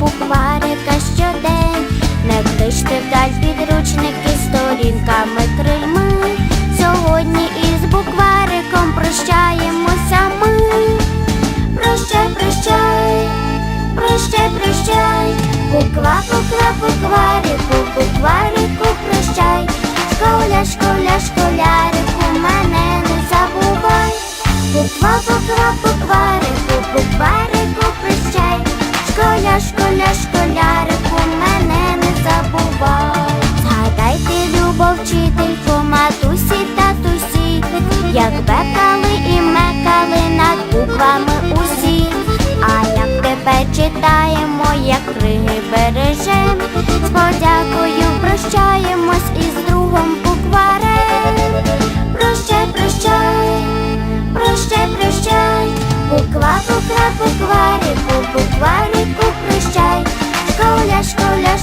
букварика щодень. Не кличте вдаль підручники сторінками крильми. Сьогодні із буквариком прощаємося ми. Прощай, прощай, прощай, прощай, буква, буква, букварику, букварику, прощай. Школя, школя, школярику, як читаємо, як криги бережем, з подякою прощаємось із другом букварем. Прощай, прощай, прощай, прощай, буква, буква, букварику, букварику, прощай. Школя, школя,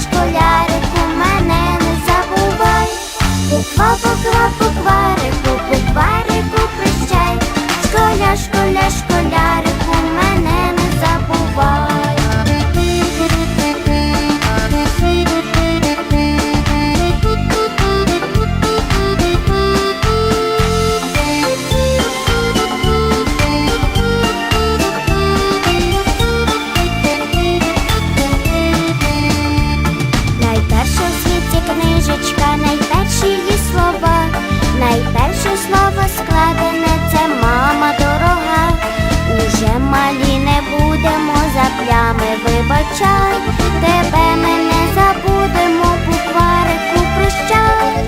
вибачай, тебе ми не забудемо, букварику прощай,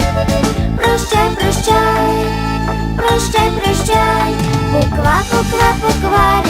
прощай, прощай, прощай, прощай, буква, буква, букварику,